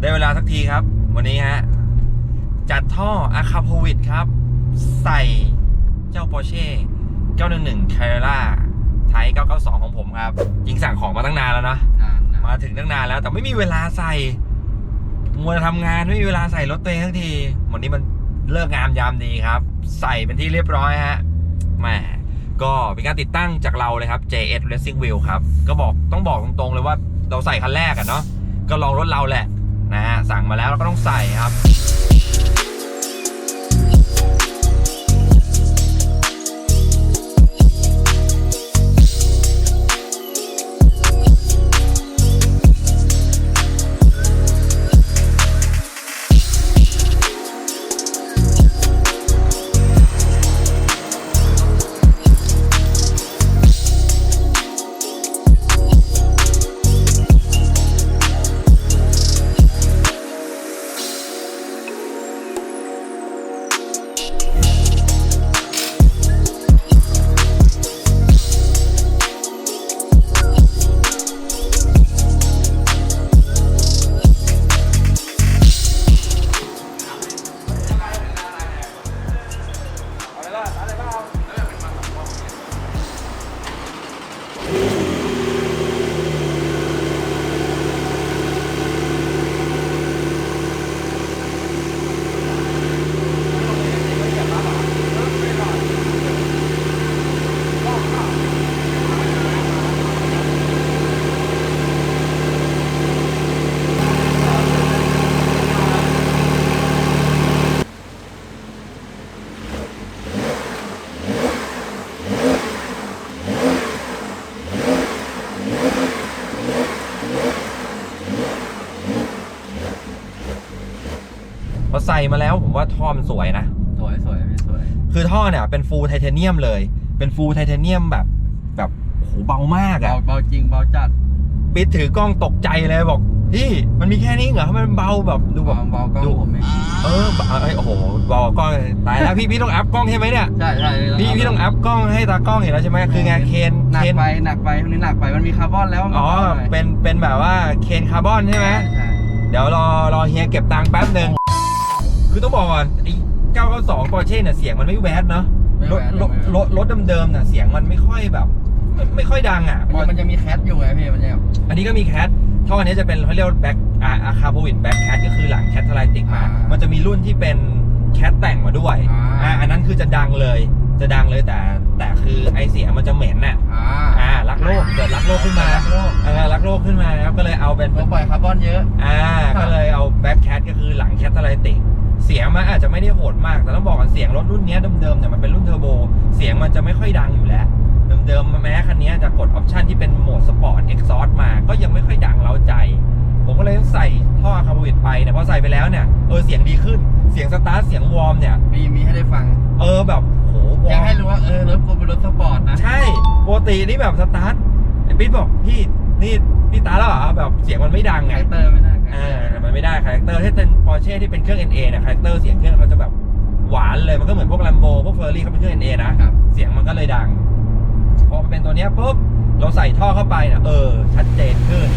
ได้เวลาสักทีครับ วันนี้ฮะ จัดท่ออะคาโพวิดครับ ใส่เจ้าปอร์เช่911 c a r r e r a ไทย992 ของผมครับยิงสั่งของมาตั้งนานแล้วเนาะมาถึงตั้งนานแล้ว แต่ไม่มีเวลาใส่มัวทำงานไม่มีเวลาใส่รถตัวเองทั้งที วันนี้มันเลิกงามยามดีครับ ใส่เป็นที่เรียบร้อยฮะแหมก็เป็นการติดตั้งจากเราเลยครับ JS Racing Wheel ครับ ก็บอกต้องบอกตรงๆเลยว่าเราใส่คันแรกอะเนาะก็ลองรถเราแหละ นะฮะสั่งมาแล้วเราก็ต้องใส่ครับ พอใส่มาแล้วผมว่าท่อมันสวยนะ สวยสวยพี่สวย คือท่อเนี่ยเป็นฟูลไทเทเนียมเลย เป็นฟูลไทเทเนียมแบบแบบโอ้โหเบามากเบาอะเบาจริงเบาจัดปิดถือกล้องตกใจเลยบอกพี่มันมีแค่นี้เหรอทำไมมันเบาแบบดูแบบเบาเบากล้องดูผมเองเออเบาเอ้ยโอ้โหเบากล้องตายแล้วพี่พี่ต้องอัพกล้องใช่ไหมเนี่ยใช่ใช่พี่พี่ต้องอัพกล้องให้ตากล้องเห็นแล้วใช่ไหมคือไงเคนหนักเคนไปหนักไปพวกนี้หนักไปมันมีคาร์บอนแล้วมันอ๋อเบาหน่อยเป็นเป็นแบบว่าเคนคาร์บอนใช่ไหมใช่เดี๋ยวรอรอเฮียเก็บตังค์แป๊บหนึ่ง คือต้องบอกก่อนไอ้992ปอร์เช่เนี่ยเสียงมันไม่แวดเนาะไม่รแหวถนรถรถรถเดิมๆน่ะเสียงมันไม่ค่อยแบบไม่ไม่ค่อยดังอะ มันจะมันจะมีแคทอยู่ไงพี่มันจะแบบอันนี้ก็มีแคทท่ออันนี้จะเป็นเขาเรียกแบ็คอาอาคาโบวิดแบ็คแคทก็คือหลังแคททลายติกมาอ่ามัมันจะมีรุ่นที่เป็นแคทแต่งมาด้วยอ่าอ่าอันนั้นคือจะดังเลย จะดังเลยแต่แต่คือไอเสียงมันจะเหม็นน่ะอ่าอ่ารักโลกเกิดรักโลกขึ้นมารักโลกเออรักโลกขึ้นมาครับก็เลยเอาเป็นเขาปล่อยคาร์บอนเยอะ อ่า ก็เลยเอาแบ็คแคทก็คือหลังแคททลายติก เสียงมันอาจจะไม่ได้โหดมาก แต่ต้องบอกก่อนเสียงรถรุ่นเนี้ยเดิมๆเนี่ยมันเป็นรุ่นเทอร์โบ เสียงมันจะไม่ค่อยดังอยู่แล้ว เดิมๆแม้คันนี้จะกดออปชันที่เป็นโหมดสปอร์ตเอ็กซอร์มา ก็ยังไม่ค่อยดังเร้าใจ ผมก็เลยต้องใส่ท่อคาร์บอวิดไปเนี่ยพอใส่ไปแล้วเนี่ยเออเสียงดีขึ้น เสียงสตาร์ทเสียงวอร์มเนี่ยมีมีให้ได้ฟัง เออแบบโหวออยากร์ให้มรู้ว่าเออรถกูเป็นรถสปอร์ตนะ ใช่ปกตินี่แบบสตาร์ทไอ้ปิ๊ดบอกพี่นี่พี่ตาร์ทแล้วเหรอแบบเสียงมันไม่ดังคาไงแรคเตอร์ไม่ได้ อ่ามันไม่ได้คาแรคเตอร์ถ้าเป็นปอร์เช่ที่เป็นเครื่อง NA เนี่ยคาแรคเตอร์เสียงเครื่องเขาจะแบบหวานเลยมันก็เหมือนพวก Lambo พวก Ferrari เขาเป็นเครื่อง NA นะครับ เสียงมันก็เลยดังพอเป็นตัวเนี้ยปุ๊บเราใส่ท่อเข้าไปเนี่ยเออชัดเจนขึ้น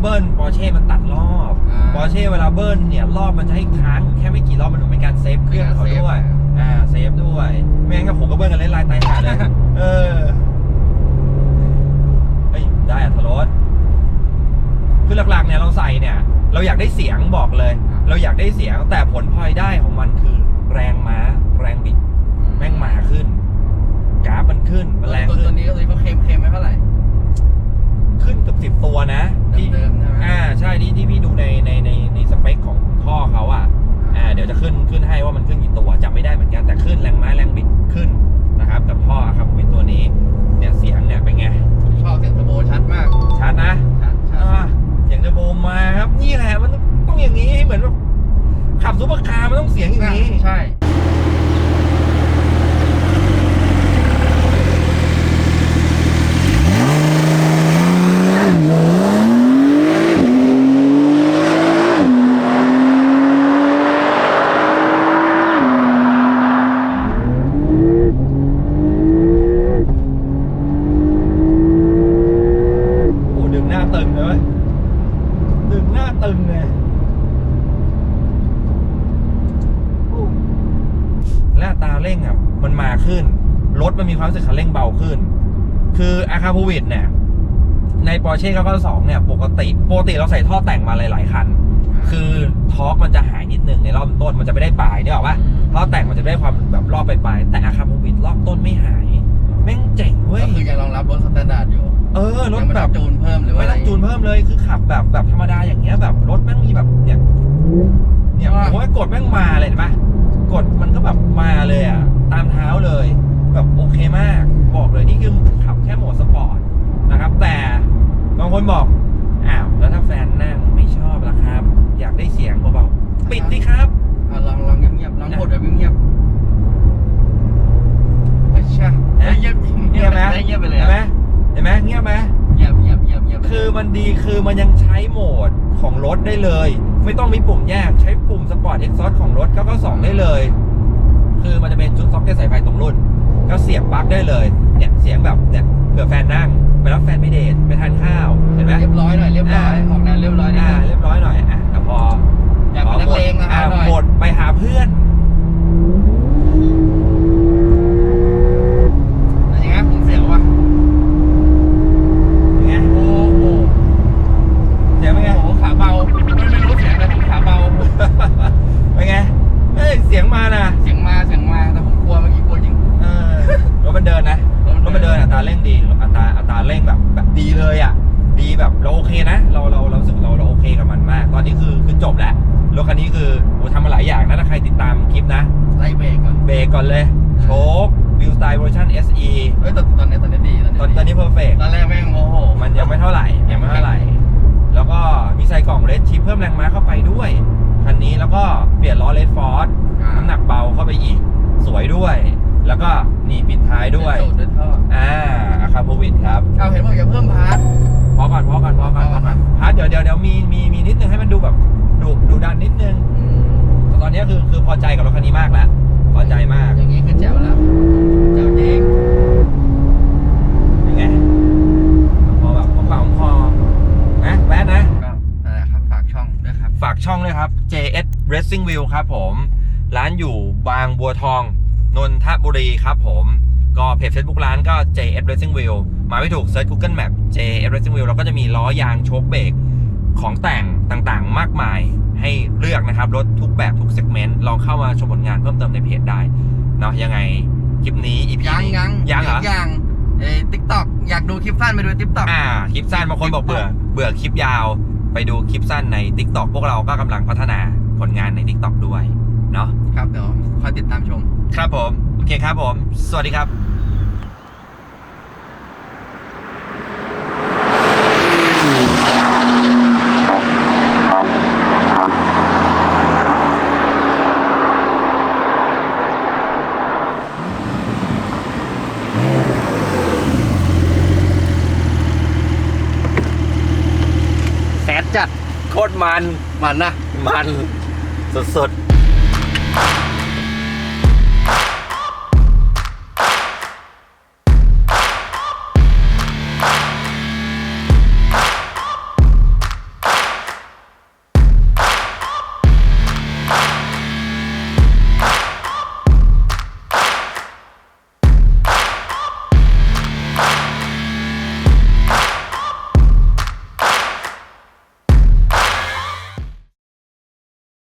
เบิ้ลปอร์เช่มันตัดรอบปอร์เช่เวลาเบิ้ลเนี่ยรอบมันจะให้ค้างแค่ไม่กี่รอบมันเหมืเป็นการเซฟเครื่องเขาด้วยอ่าเซฟด้วยไม่งั้นก็ผมก็เบิ้ลกันเล่นลายตายหาเลยเออเฮ้ได้อัตรสคือหลักๆเนี่ยเราใส่เนี่ย เราอยากได้เสียงบอกเลย เราอยากได้เสียงแต่ผลพลอยได้ของมันคือ แรงม้า แรงบิด แม่งมาขึ้นกราฟมันขึ้นมันแรงตัวขึ้น ตัวนี้ก็เลยก็เค็มๆไม่เท่าไหร่ ขึ้นเกือบสิบตัวนะที่เดิมๆใช่ไหม อ่าใช่ที่ที่พี่ดูในในในในสเปคของท่อเขาอะอ่าเดี๋ยวจะขึ้นขึ้นให้ว่ามันขึ้นกี่ตัวจำไม่ได้เหมือนกันแต่ขึ้นแรงม้าแรงบิดขึ้นนะครับ กับท่อครับผมเป็นตัวนี้เนี่ยเสียงเนี่ยเป็นไง ชอบเสียงเทอร์โบชัดมาก ชัดนะ ชัดชัด อ่าเสียงเทอร์โบมาครับ นี่แหละมันต้องอย่างนี้ให้เหมือนแบบขับซุปเปอร์คาร์มันต้องเสียงอย่างนี้ ใช่ โอ้ดึงหน้าตึงเลยเว้ยดึงหน้าตึงเลยโอ้ และอัตราเร่งอะมันมาขึ้น รถมันมีความรู้สึกคันเร่งเบาขึ้น คืออาคาพูวิดเนี่ย ใน Porsche 992เนี่ยปกติปกติเราใส่ท่อแต่งมาหลาย ๆ คัน คือทอร์กมันจะหายนิดนึงในรอบต้นมันจะไม่ได้ปลายเนี่ยหรอกปะท่อแต่งมันจะได้ความแบบรอบปลายๆแต่อาคาพูวิดรอบต้นไม่หายแม่งเจ๋งเว้ยก็คือยังรองรับรถสแตนดาร์ดอยู่เออรถยังไม่แบต้อบงจูนเพิ่มหรือว่าไม่อะไรต้องจูนเพิ่มเลยคือขับแบบแบบธรรมดาอย่างเงี้ยแบบรถแม่งมีแบบเนี่ยเนี่ยว่าโอ้ยกดแม่งมาเลยเห็นปะ กดมันก็แบบมาเลยอะ ตามเท้าเลย แบบโอเคมาก บอกเลยนี่คือขับแค่โหมดสปอร์ตนะครับ แต่บางคนบอก อ้าว แล้วถ้าแฟนนั่งไม่ชอบล่ะครับ อยากได้เสียงเบาๆปิดสิครับอะลองลองเงียบๆลองกดแบบเงียบๆเฮ้ยใช่เอ๊ะเงียบจริงเงียบไหมเงียบไปเลยเห็นไหมเห็นไหมเงียบไหมเงียบเงียบเงียบเงียบคือมันดีคือมันยังใช้โหมดของรถได้เลย ไม่ต้องมีปุ่มแยกใช้ปุ่มสปอร์ตเอ็กซอสของรถ992ได้เลย คือมันจะเป็นชุดซ็อกเก็ตสายไฟตรงรุ่น ก็เสียบปลั๊กได้เลยเนี่ยเสียงแบบเนี่ยเผื่อแฟนนั่งไปรับแฟนไปเดทไปทานข้าวเห็นไหมเรียบร้อยหน่อยเรียบร้อยอ่าออกแนวเรียบร้อยนิดอ่านึงเรียบร้อยหน่อยอะแต่พออยากเป็นนักเลงนะอ่าเอาหน่อยหมดไปหาเพื่อนเป็นยังไงผมเสียวว่ะ เป็นไง โอ้โห เสียงเป็นไง โอ้โหขาเบาไม่ไม่รู้เสียงอะไรผมขาเบา เป็นไงเอ้ยเสียงมานะ เสียงมาเสียงมาแต่ผมกลัวเมื่อกี้กลัวจริง เออรถมันเดินนะ ร รถมันเดินอัตราเร่งดีอัตราอัตราเร่งแบบแบบดีเลยอะ ดีแบบ เราโอเคนะ เราเราเรารู้สึกเราเราโอเคกับมันมาก ตอนนี้คือคือจบแล้วรถคันนี้คือโอ้ทำมาหลายอย่างนะถ้าใครติดตามคลิปนะ ไล่เบรกก่อนเบรกก่อนเลยโชควิวสไตล์เวอร์ชัน SE เอ้ยแต่ตอนนี้ตอนนี้ดีตอนตอนนี้เพอร์เฟกตอนแรกแม่งโอ้โหมันยังไม่เท่าไหร่ยังไม่เท่าไหร่ แล้วก็มีใส่กล่องเลดชิปเพิ่มแรงม้าเข้าไปด้วยคันนี้แล้วก็เปลี่ยนล้อเลดฟอร์ดอ่าน้ำหนักเบาเข้าไปอีก สวยด้วย แล้วก็นี่ปิดท้ายด้วยสูตรด้วยท่ออ่าอาคาโพวิดครับเอาเห็นบอกอย่าเพิ่มพาร์ทพอก่อนพอก่อนพอก่อนพอก่อนพาร์ทเดี๋ยวเดี๋ยวเดี๋ยวมีมีมีนิดนึงให้มันดูแบบดุดุดันนิดนึงแต่ตอนนี้คือคือพอใจกับรถคันนี้มากแล้วพอใจมาก อย่างนี้คือแจ๋วแล้วแจ๋วจริงเป็นไงพอแบบของเปล่าของคอนะแวะนะก็นั่นแหละครับฝากช่องด้วยครับ ฝากช่องด้วยครับ JS Racing Wheel ครับผม ร้านอยู่บางบัวทอง นนทบุรีครับผมก็เพจ Facebook ร้านก็ JS Racing Wheel มาไม่ถูกเซิร์ช Google Map JS Racing Wheel เราก็จะมีล้อยางโชคเบรกของแต่งต่างๆ มากมายให้เลือกนะครับ รถทุกแบบทุกเซกเมนต์ลองเข้ามาชมผลงานเพิ่มเติมในเพจได้เนาะยังไงคลิปนี้ EP ยังนี้ยังยังเหรอยังเอ้ติ๊กต็อกอยากดูคลิปสั้นไปดูติ๊กต็อกอ่าคลิปสั้นบางคนบอกเบื่อเบื่อคลิปยาว ไปดูคลิปสั้นใน TikTok พวกเราก็กำลังพัฒนาผลงานใน TikTok ด้วย เนาะครับเดี๋ยวคอยติดตามชม ครับผม โอเคครับผม สวัสดีครับแสดจัด โคตรมัน มันนะ มัน สุดๆ